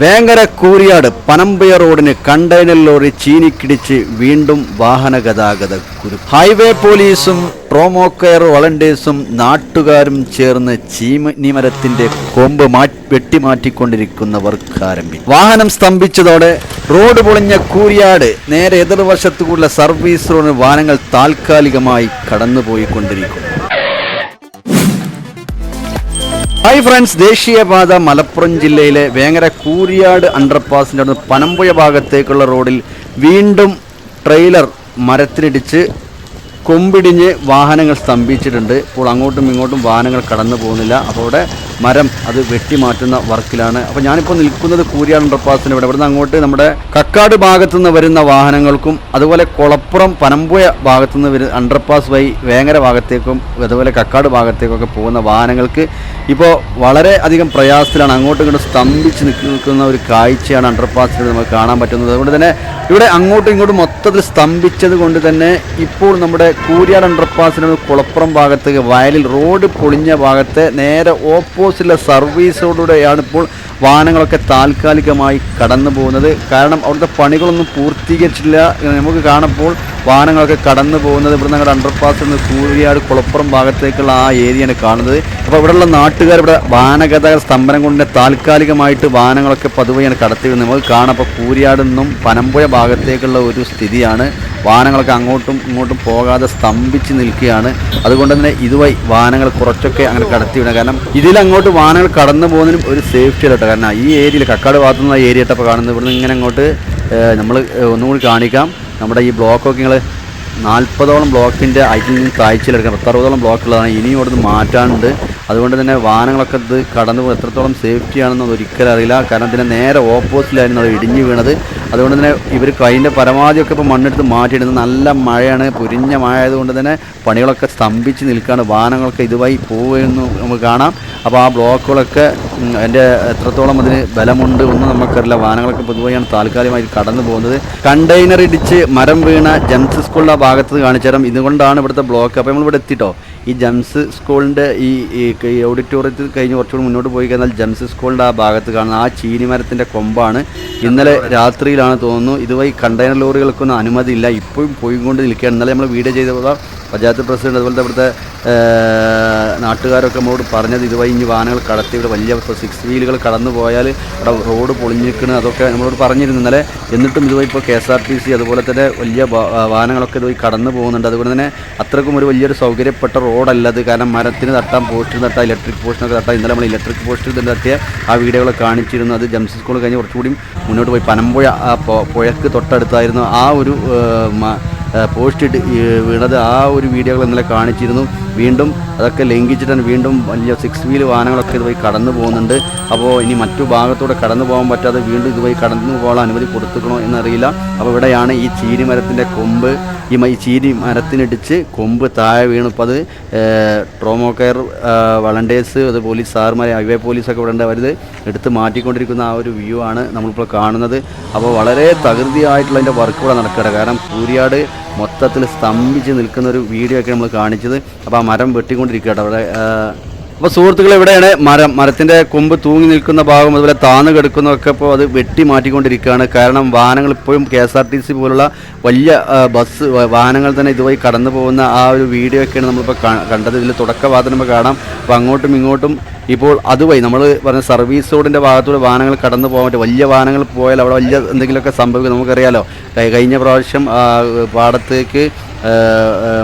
വേങ്ങര കൂരിയാട് പനമ്പയ റോഡിന് container lorry ചീനിക്കിടിച്ച് വീണ്ടും വാഹന ഗതാഗത കുരുക്ക് ഹൈവേ പോലീസും ട്രോമോ കെയർ വളണ്ടിയേഴ്സും നാട്ടുകാരും ചേർന്ന് ചീമനിമരത്തിന്റെ കൊമ്പ് മാറ്റി വെട്ടിമാറ്റിക്കൊണ്ടിരിക്കുന്നവർക്ക് ആരംഭിച്ചു വാഹനം സ്തംഭിച്ചതോടെ റോഡ് പൊളിഞ്ഞ കൂരിയാട് നേരെ എതിർവശത്തുകൂടുള്ള സർവീസ് റോഡിന് വാഹനങ്ങൾ താൽക്കാലികമായി കടന്നുപോയിക്കൊണ്ടിരിക്കുന്നു. ഹൈ ഫ്രണ്ട്സ് ദേശീയപാത മലപ്പുറം ജില്ലയിലെ വേങ്ങര കൂരിയാട് അണ്ടർപാസിന്റെ അടുത്ത് പനമ്പുഴ ഭാഗത്തേക്കുള്ള റോഡിൽ വീണ്ടും ട്രെയിലർ മരത്തിലിടിച്ച് കൊമ്പിടിഞ്ഞ് വാഹനങ്ങൾ സ്തംഭിച്ചിട്ടുണ്ട്. ഇപ്പോൾ അങ്ങോട്ടും ഇങ്ങോട്ടും വാഹനങ്ങൾ കടന്നു പോകുന്നില്ല അപ്പോൾ ഇവിടെ മരം അത് വെട്ടിമാറ്റുന്ന വർക്കിലാണ്. അപ്പോൾ ഞാനിപ്പോൾ നിൽക്കുന്നത് കൂരിയാട് അണ്ടർപാസിന് ഇവിടെ. ഇവിടുന്ന് അങ്ങോട്ട് നമ്മുടെ കക്കാട് ഭാഗത്തു നിന്ന് വരുന്ന വാഹനങ്ങൾക്കും അതുപോലെ കൊളപ്പുറം പനമ്പുഴ ഭാഗത്തു നിന്ന് വരുന്ന അണ്ടർപാസ് വഴി വേങ്ങര ഭാഗത്തേക്കും അതുപോലെ കക്കാട് ഭാഗത്തേക്കൊക്കെ പോകുന്ന വാഹനങ്ങൾക്ക് ഇപ്പോൾ വളരെ അധികം പ്രയാസത്തിലാണ് അങ്ങോട്ടും ഇങ്ങോട്ടും സ്തംഭിച്ച് നിൽക്കുന്ന ഒരു കാഴ്ചയാണ് അണ്ടർപാസിൽ നമുക്ക് കാണാൻ പറ്റുന്നത്. അതുകൊണ്ട് തന്നെ ഇവിടെ അങ്ങോട്ടും ഇങ്ങോട്ടും മൊത്തത്തിൽ സ്തംഭിച്ചത് കൊണ്ട് തന്നെ ഇപ്പോൾ നമ്മുടെ കൂരിയാട് അണ്ടർപാസിന് കുളപ്പുറം ഭാഗത്തേക്ക് വയലിൽ റോഡ് പൊളിഞ്ഞ ഭാഗത്തെ നേരെ ഓപ്പോസിറ്റുള്ള എല്ലാ സർവീസോടുകൂടെയാണ് ഇപ്പോൾ വാഹനങ്ങളൊക്കെ താൽക്കാലികമായി കടന്നു പോകുന്നത് കാരണം അവിടുത്തെ പണികളൊന്നും പൂർത്തീകരിച്ചില്ല നമുക്ക് കാണപ്പോൾ വാഹനങ്ങളൊക്കെ കടന്നു പോകുന്നത് ഇവിടെ ഞങ്ങളുടെ അണ്ടർപാസിൽ നിന്ന് കൂഴിയാട് കുളപ്പുറം ഭാഗത്തേക്കുള്ള ആ ഏരിയയാണ് കാണുന്നത്. അപ്പോൾ ഇവിടെയുള്ള നാട്ടുകാർ ഇവിടെ വാഹനഗതാഗത സ്തംഭനം കൊണ്ട് താൽക്കാലികമായിട്ട് വാഹനങ്ങളൊക്കെ പതുവെയാണ് കടത്തിയിരുന്നത് നമുക്ക് കാണാം അപ്പോൾ കൂരിയാട് നിന്നും പനമ്പുഴ ഭാഗത്തേക്കുള്ള ഒരു സ്ഥിതിയാണ്. വാഹനങ്ങളൊക്കെ അങ്ങോട്ടും ഇങ്ങോട്ടും പോകാതെ സ്തംഭിച്ച് നിൽക്കുകയാണ്. അതുകൊണ്ട് തന്നെ ഇതുവഴി വാഹനങ്ങൾ കുറച്ചൊക്കെ അങ്ങനെ കടത്തിവിടുക കാരണം ഇതിലങ്ങോട്ട് വാഹനങ്ങൾ കടന്നു പോകുന്നതിനും ഒരു സേഫ്റ്റി കേട്ടോ. കാരണം ഈ ഏരിയയിൽ കക്കാട് ഭാഗത്തുനിന്ന് ഏരിയ ഇട്ടപ്പോൾ കാണുന്നത്. ഇവിടുന്ന് ഇങ്ങനെ അങ്ങോട്ട് നമ്മൾ ഒന്നുകൂടി കാണിക്കാം. നമ്മുടെ ഈ ബ്ലോക്കൊക്കെ നിങ്ങൾ നാൽപ്പതോളം ബ്ലോക്കിന്റെ അതിൽ നിന്ന് പത്ത് പത്തറുപതോളം ബ്ലോക്കുള്ളതാണ് ഇനിയും ഇവിടുന്ന് മാറ്റാനുണ്ട്. അതുകൊണ്ട് തന്നെ വാഹനങ്ങളൊക്കെ ഇത് കടന്നു പോകും എത്രത്തോളം സേഫ്റ്റി ആണെന്ന് ഒരിക്കലും അറിയില്ല. കാരണം ഇതിനെ നേരെ ഓപ്പോസിറ്റിലായിരുന്നു അത് ഇടിഞ്ഞു വീണത്. അതുകൊണ്ട് തന്നെ ഇവർ കൈന്റെ പരമാവധിയൊക്കെ ഇപ്പോൾ മണ്ണെടുത്ത് മാറ്റിയിടുന്നത് നല്ല മഴയാണ്. പൊരിഞ്ഞ മഴ ആയതുകൊണ്ട് തന്നെ പണികളൊക്കെ സ്തംഭിച്ച് നിൽക്കുകയാണ്. വാഹനങ്ങളൊക്കെ ഇതുമായി പോവുമെന്ന് നമുക്ക് കാണാം. അപ്പോൾ ആ ബ്ലോക്കുകളൊക്കെ എന്റെ എത്രത്തോളം അതിന് ബലമുണ്ട് ഒന്നും നമുക്കറിയില്ല. വാഹനങ്ങളൊക്കെ പൊതുവെയാണ് താൽക്കാലികമായി കടന്നു പോകുന്നത്. കണ്ടെയ്നർ ഇടിച്ച് മരം വീണ ജംസ് സ്കൂളിന്റെ ആ ഭാഗത്ത് നിന്ന് കാണിച്ചു തരാം. ഇതുകൊണ്ടാണ് ഇവിടുത്തെ ബ്ലോക്ക്. അപ്പോൾ നമ്മൾ ഇവിടെ എത്തിട്ടോ? ഈ ജംസ് സ്കൂളിന്റെ ഈ ഓഡിറ്റോറിയത്തിൽ കഴിഞ്ഞ് കുറച്ചുകൂടി മുന്നോട്ട് പോയി കഴിഞ്ഞാൽ ജംസ് സ്കൂളിന്റെ ആ ഭാഗത്ത് കാണുന്ന ആ ചീനിമരത്തിന്റെ കൊമ്പാണ്. ഇന്നലെ രാത്രിയിലാണ് തോന്നുന്നു. ഇതുവഴി കണ്ടെയ്നർ ലോറികൾക്കൊന്നും അനുമതിയില്ല. ഇപ്പോഴും പോയിക്കൊണ്ട് നിൽക്കുകയാണ് ഇന്നലെ നമ്മൾ വീഡിയോ ചെയ്ത പഞ്ചായത്ത് പ്രസിഡന്റ് അതുപോലത്തെ ഇവിടുത്തെ നാട്ടുകാരൊക്കെ നമ്മളോട് പറഞ്ഞത് ഇതുവഴി ഇനി വാഹനങ്ങൾ കടത്തി ഇവിടെ വലിയ സിക്സ് വീലുകൾ കടന്നു പോയാൽ ഇവിടെ റോഡ് പൊളിഞ്ഞിരിക്കുന്നത് അതൊക്കെ നമ്മളോട് പറഞ്ഞിരുന്നു. ഇന്നലെ എന്നിട്ടും ഇതുവഴി ഇപ്പോൾ K S R T C അതുപോലെ തന്നെ വലിയ വാഹനങ്ങളൊക്കെ ഇതുവഴി കടന്നു പോകുന്നുണ്ട്. അതുകൊണ്ട് തന്നെ അത്രക്കും ഒരു വലിയൊരു സൗകര്യപ്പെട്ട റോഡല്ല അത്. കാരണം മരത്തിന് തട്ടാം പോസ്റ്റിന് തട്ടാം ഇലക്ട്രിക് പോസ്റ്റിനൊക്കെ തട്ടാം. ഇന്നലെ നമ്മൾ ഇലക്ട്രിക് പോസ്റ്റിൽ തന്നെ തട്ടിയ ആ വീഡിയോകളൊക്കെ കാണിച്ചിരുന്നു. അത് ജംസ് സ്കൂൾ കഴിഞ്ഞ് കുറച്ചുകൂടി മുന്നോട്ട് പോയി. പനമ്പുഴ പുഴക്ക് തൊട്ടടുത്തായിരുന്നു ആ ഒരു പോസ്റ്റ് വീണത് ആ ഒരു വീഡിയോകൾ ഇന്നലെ കാണിച്ചിരുന്നു. വീണ്ടും അതൊക്കെ ലംഘിച്ചിട്ടാണ് വീണ്ടും വലിയ സിക്സ് വീൽ വാഹനങ്ങളൊക്കെ ഇതുവഴി കടന്നു പോകുന്നുണ്ട്. അപ്പോൾ ഇനി മറ്റു ഭാഗത്തൂടെ കടന്നു പോകാൻ പറ്റാതെ വീണ്ടും ഇതുപോയി കടന്നു പോകാൻ അനുമതി കൊടുത്തുക്കണോ എന്നറിയില്ല. അപ്പോൾ ഇവിടെയാണ് ഈ ചീരി മരത്തിന്റെ കൊമ്പ് ഈ ചീരി മരത്തിനിടിച്ച് കൊമ്പ് താഴെ വീണപ്പോൾ അത് ട്രോമോ കെയർ വളണ്ടിയേഴ്സ് അത് പോലീസ് സാറുമാർ ഹൈവേ പോലീസൊക്കെ ഇവിടെ അവരിത് എടുത്ത് മാറ്റിക്കൊണ്ടിരിക്കുന്ന ആ ഒരു വ്യൂ ആണ് നമ്മളിപ്പോൾ കാണുന്നത്. അപ്പോൾ വളരെ തകൃതിയായിട്ടുള്ള അതിന്റെ വർക്ക് ഇവിടെ നടക്കുകയാണ്. കാരണം കൂരിയാട് മൊത്തത്തിൽ സ്തംഭിച്ച് നിൽക്കുന്ന ഒരു വീഡിയോ ഒക്കെ നമ്മൾ കാണിച്ചത്. അപ്പോൾ ആ മരം വെട്ടിക്കൊണ്ടിരിക്കുകയാണ് അവിടെ. അപ്പോൾ സുഹൃത്തുക്കൾ ഇവിടെയാണ് മരം മരത്തിന്റെ കൊമ്പ് തൂങ്ങി നിൽക്കുന്ന ഭാഗം അതുപോലെ താന്ന് കിടക്കുന്നതൊക്കെ ഇപ്പോൾ അത് വെട്ടി മാറ്റിക്കൊണ്ടിരിക്കുകയാണ്. കാരണം വാഹനങ്ങൾ ഇപ്പോഴും K S R T C പോലുള്ള വലിയ ബസ് വാഹനങ്ങൾ തന്നെ ഇതുവഴി കടന്നു പോകുന്ന ആ ഒരു വീഡിയോ ഒക്കെയാണ് നമ്മളിപ്പോൾ കണ്ടത്. ഇതിൽ തുടക്കവാദം നമുക്ക് കാണാം. അപ്പോൾ അങ്ങോട്ടും ഇങ്ങോട്ടും ഇപ്പോൾ അതുവഴി നമ്മൾ പറഞ്ഞ സർവീസ് റോഡിന്റെ ഭാഗത്തൂടെ വാഹനങ്ങൾ കടന്നു പോകാൻ പറ്റും വലിയ വാഹനങ്ങൾ പോയാൽ അവിടെ വലിയ എന്തെങ്കിലുമൊക്കെ സംഭവിക്കും നമുക്കറിയാലോ. കഴി- കഴിഞ്ഞ പ്രാവശ്യം പാടത്തേക്ക്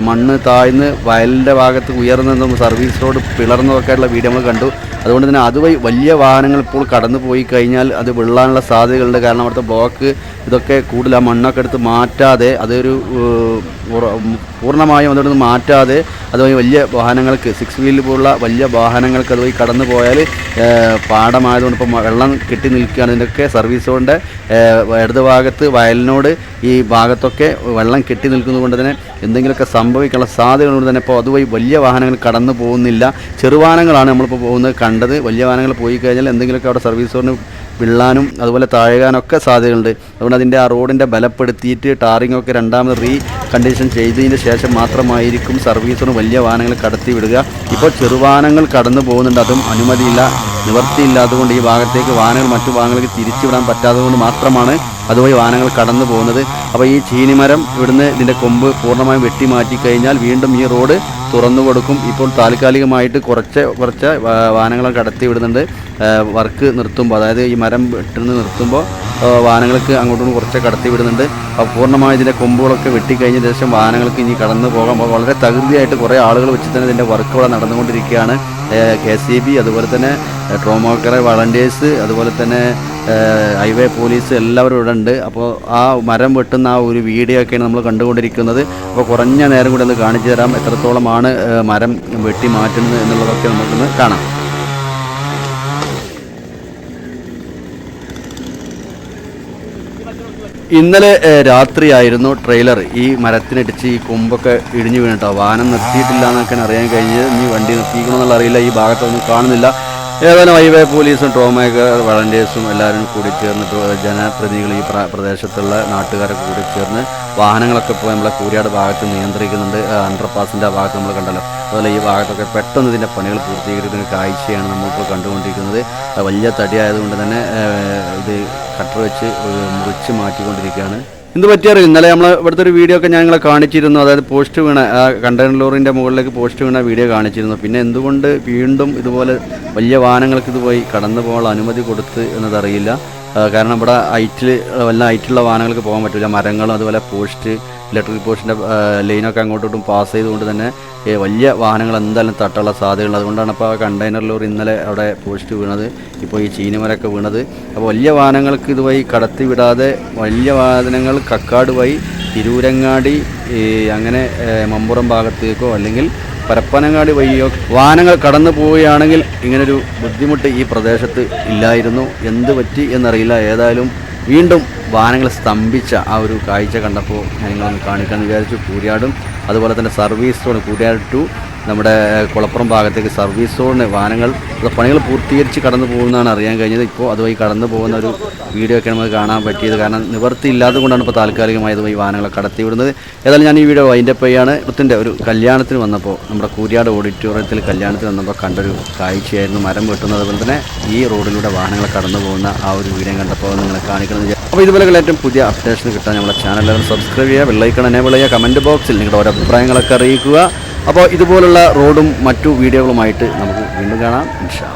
മണ്ണ് താഴ്ന്ന് വയലിന്റെ ഭാഗത്ത് ഉയർന്നതും സർവീസ് റോഡ് പിളർന്നതൊക്കെ വീഡിയോ നമ്മൾ കണ്ടു. അതുകൊണ്ട് തന്നെ അതുവഴി വലിയ വാഹനങ്ങൾ ഇപ്പോൾ കടന്നു പോയി കഴിഞ്ഞാൽ അത് വിള്ളാനുള്ള സാധ്യതകളുണ്ട് കാരണം അവിടുത്തെ ബ്ലോക്ക് ഇതൊക്കെ കൂടുതൽ ആ മണ്ണൊക്കെ എടുത്ത് മാറ്റാതെ അതൊരു പൂർണമായും അതോട് മാറ്റാതെ അതുവഴി വലിയ വാഹനങ്ങൾക്ക് സിക്സ് വീലിൽ പോലുള്ള വലിയ വാഹനങ്ങൾക്ക് അതുവഴി കടന്നു പോയാൽ പാടമായതുകൊണ്ട് ഇപ്പോൾ വെള്ളം കെട്ടി നിൽക്കുകയാണ്. ഇതിന്റെയൊക്കെ സർവീസ് കൊണ്ട് ഇടതുഭാഗത്ത് വയലിനോട് ഈ ഭാഗത്തൊക്കെ വെള്ളം കെട്ടി നിൽക്കുന്നത് കൊണ്ട് തന്നെ എന്തെങ്കിലുമൊക്കെ സംഭവിക്കാനുള്ള സാധ്യതകളുണ്ട് തന്നെ ഇപ്പോൾ അതുവഴി വലിയ വാഹനങ്ങൾ കടന്നു പോകുന്നില്ല. ചെറുവാഹനങ്ങളാണ് നമ്മളിപ്പോൾ പോകുന്നത് കണ്ടത്. വലിയ വാഹനങ്ങൾ പോയി കഴിഞ്ഞാൽ എന്തെങ്കിലുമൊക്കെ അവിടെ സർവീസ് റോഡിന് വിള്ളാനും അതുപോലെ താഴാനൊക്കെ സാധ്യതയുണ്ട് അതുകൊണ്ട് അതിന്റെ ആ റോഡിന്റെ ബലപ്പെടുത്തിയിട്ട് ടാറിംഗ് ഒക്കെ രണ്ടാമത് റീ കണ്ടീഷൻ ചെയ്തതിന് ശേഷം മാത്രമായിരിക്കും സർവീസിന് വലിയ വാഹനങ്ങൾ കടത്തി വിടുക ഇപ്പോൾ ചെറുവാഹനങ്ങൾ കടന്നു പോകുന്നുണ്ട്. അതും അനുമതിയില്ല. നിവർത്തിയില്ലാത്തതുകൊണ്ട് ഈ ഭാഗത്തേക്ക് വാഹനങ്ങൾ മറ്റു ഭാഗങ്ങൾക്ക് തിരിച്ചുവിടാൻ പറ്റാത്തതുകൊണ്ട് മാത്രമാണ് അതുവഴി വാഹനങ്ങൾ കടന്നു പോകുന്നത്. അപ്പോൾ ഈ ചീനിമരം ഇവിടുന്ന് ഇതിന്റെ കൊമ്പ് പൂർണമായും വെട്ടി മാറ്റി കഴിഞ്ഞാൽ വീണ്ടും ഈ റോഡ് തുറന്നു കൊടുക്കും. ഇപ്പോൾ താൽക്കാലികമായിട്ട് കുറച്ച് കുറച്ച് വാഹനങ്ങൾ കടത്തി വിടുന്നുണ്ട്. വർക്ക് നിർത്തുമ്പോൾ അതായത് ഈ മരം വെട്ടുന്ന നിർത്തുമ്പോൾ വാഹനങ്ങൾക്ക് അങ്ങോട്ടും കുറച്ച് കടത്തി വിടുന്നുണ്ട്. അപ്പോൾ പൂർണമായും ഇതിന്റെ കൊമ്പുകളൊക്കെ വെട്ടിക്കഴിഞ്ഞ ശേഷം വാഹനങ്ങൾക്ക് ഇനി കടന്നു പോകാം. അപ്പോൾ വളരെ തകൃതിയായിട്ട് കുറേ ആളുകൾ വെച്ച് തന്നെ ഇതിന്റെ വർക്ക് ഇവിടെ നടന്നുകൊണ്ടിരിക്കുകയാണ്. കെ സി ബി അതുപോലെ തന്നെ ട്രോമോക്കറെ വളണ്ടിയേഴ്സ് അതുപോലെ തന്നെ ഹൈവേ പോലീസ് എല്ലാവരും ഇവിടെ ഉണ്ട്. അപ്പോൾ ആ മരം വെട്ടുന്ന ആ ഒരു വീഡിയോ ഒക്കെയാണ് നമ്മൾ കണ്ടുകൊണ്ടിരിക്കുന്നത്. അപ്പോൾ കുറഞ്ഞ നേരം കൂടി ഒന്ന് കാണിച്ചു തരാം എത്രത്തോളമാണ് മരം വെട്ടി മാറ്റുന്നത് എന്നുള്ളതൊക്കെ നമുക്കൊന്ന് കാണാം. ഇന്നലെ രാത്രിയായിരുന്നു ട്രെയിലർ. ഈ മരത്തിനിടിച്ച് ഈ കൊമ്പൊക്കെ ഇടിഞ്ഞു വീണിട്ടോ വാഹനം നിർത്തിയിട്ടില്ല എന്നൊക്കെ അറിയാൻ കഴിഞ്ഞത്. ഇനി വണ്ടി നിർത്തിക്കണമെന്നുള്ള അറിയില്ല. ഈ ഭാഗത്തൊന്നും കാണുന്നില്ല. ഏതായാലും ഹൈവേ പോലീസും ട്രോമേക്കർ വളണ്ടിയേഴ്സും എല്ലാവരും കൂടി ചേർന്നിട്ട് ജനപ്രതിനിധികൾ ഈ പ്ര- പ്രദേശത്തുള്ള നാട്ടുകാരൊക്കെ കൂടി ചേർന്ന് വാഹനങ്ങളൊക്കെ ഇപ്പോൾ നമ്മളെ കൂരിയാട് ഭാഗത്ത് നിയന്ത്രിക്കുന്നുണ്ട്. അണ്ടർപാസിന്റെ ഭാഗത്ത് നമ്മൾ കണ്ടല്ലോ. അതുപോലെ ഈ ഭാഗത്തൊക്കെ പെട്ടെന്ന് ഇതിന്റെ പണികൾ പൂർത്തീകരിക്കുന്ന കാഴ്ചയാണ് നമ്മളിപ്പോൾ കണ്ടുകൊണ്ടിരിക്കുന്നത്. വലിയ തടിയായതുകൊണ്ട് തന്നെ ഇത് കട്ടർ വെച്ച് മുറിച്ച് മാറ്റിക്കൊണ്ടിരിക്കുകയാണ്. എന്ത് പറ്റിയറിയോ ഇന്നലെ നമ്മൾ ഇവിടുത്തെ ഒരു വീഡിയോ ഒക്കെ ഞങ്ങൾ കാണിച്ചിരുന്നു. അതായത് പോസ്റ്റ് വീണ കണ്ടെയ്നർ ലോറിന്റെ മുകളിലേക്ക് പോസ്റ്റ് വീണ വീഡിയോ കാണിച്ചിരുന്നു. പിന്നെ എന്തുകൊണ്ട് വീണ്ടും ഇതുപോലെ വലിയ വാഹനങ്ങൾക്ക് ഇത് പോയി കടന്നു പോകാനുള്ള അനുമതി കൊടുത്ത് എന്നതറിയില്ല. കാരണം ഇവിടെ ഹൈറ്റിൽ വല്ല ഹൈറ്റുള്ള വാഹനങ്ങൾക്ക് പോകാൻ പറ്റില്ല മരങ്ങളും അതുപോലെ പോസ്റ്റ് ഇലക്ട്രിക് പോസ്റ്റിന്റെ ലൈനൊക്കെ അങ്ങോട്ടോട്ടും പാസ് ചെയ്തുകൊണ്ട് തന്നെ വലിയ വാഹനങ്ങൾ എന്തായാലും തട്ടുള്ള സാധ്യതയുണ്ട് അതുകൊണ്ടാണ് ഇപ്പോൾ ആ കണ്ടെയ്നർ ലോറി ഇന്നലെ അവിടെ പോസ്റ്റ് വീണത്. ഇപ്പോൾ ഈ ചീനിമരൊക്കെ വീണത്. അപ്പോൾ വലിയ വാഹനങ്ങൾക്ക് ഇതുവഴി കടത്തി വിടാതെ വലിയ വാഹനങ്ങൾ കക്കാട് വഴി തിരൂരങ്ങാടി അങ്ങനെ മമ്പുറം ഭാഗത്തേക്കോ അല്ലെങ്കിൽ പരപ്പനങ്ങാടി വഴിയോ വാഹനങ്ങൾ കടന്നു പോവുകയാണെങ്കിൽ ഇങ്ങനൊരു ബുദ്ധിമുട്ട് ഈ പ്രദേശത്ത് ഇല്ലായിരുന്നു. എന്ത് പറ്റി എന്നറിയില്ല. ഏതായാലും വീണ്ടും വാഹനങ്ങൾ സ്തംഭിച്ച ആ ഒരു കാഴ്ച കണ്ടപ്പോൾ ഞാൻ നിങ്ങളൊന്ന് കാണിക്കാമെന്ന് വിചാരിച്ചു. കൂരിയാടും അതുപോലെ തന്നെ സർവീസ് റോഡ് കൂരിയാട് ടു നമ്മുടെ കുളപ്പുറം ഭാഗത്തേക്ക് സർവീസ് റോഡിന് വാഹനങ്ങൾ പണികൾ പൂർത്തീകരിച്ച് കടന്നു പോകുന്നതാണ് അറിയാൻ കഴിഞ്ഞത്. ഇപ്പോൾ അതുവഴി കടന്നു പോകുന്ന ഒരു വീഡിയോ ഒക്കെ നമുക്ക് കാണാൻ പറ്റിയത് കാരണം നിവർത്തി ഇല്ലാത്തത് കൊണ്ടാണ് ഇപ്പോൾ താൽക്കാലികമായി അതുവഴി കടത്തി വിടുന്നത് ഏതായാലും ഞാൻ ഈ വീഡിയോ അതിന്റെ പയ്യാണ് ഇപ്പത്തിന്റെ ഒരു കല്യാണത്തിന് വന്നപ്പോൾ നമ്മുടെ കൂരിയാട് ഓഡിറ്റോറിയത്തിൽ കല്യാണത്തിന് വന്നപ്പോൾ കണ്ടൊരു കാഴ്ചയായിരുന്നു മരം വെട്ടുന്നത് അതുപോലെ തന്നെ ഈ റോഡിലൂടെ വാഹനങ്ങൾ കടന്നു പോകുന്ന ആ ഒരു വീഡിയോ കണ്ടപ്പോൾ നിങ്ങളെ കാണിക്കണമെന്ന് അപ്പോൾ ഇതുപോലെ ഏറ്റവും പുതിയ അപ്ഡേഷൻ കിട്ടാൻ നമ്മുടെ ചാനൽ സബ്സ്ക്രൈബ് ചെയ്യുക വെള്ളൈക്കൺ എനേബിൾ ചെയ്യുക കമന്റ് ബോക്സിൽ നിങ്ങളുടെ ഓരോ അഭിപ്രായങ്ങളൊക്കെ അറിയിക്കുക. അപ്പോൾ ഇതുപോലുള്ള റോഡും മറ്റു വീഡിയോകളുമായിട്ട് നമുക്ക് വീണ്ടും കാണാം ഇൻഷാ.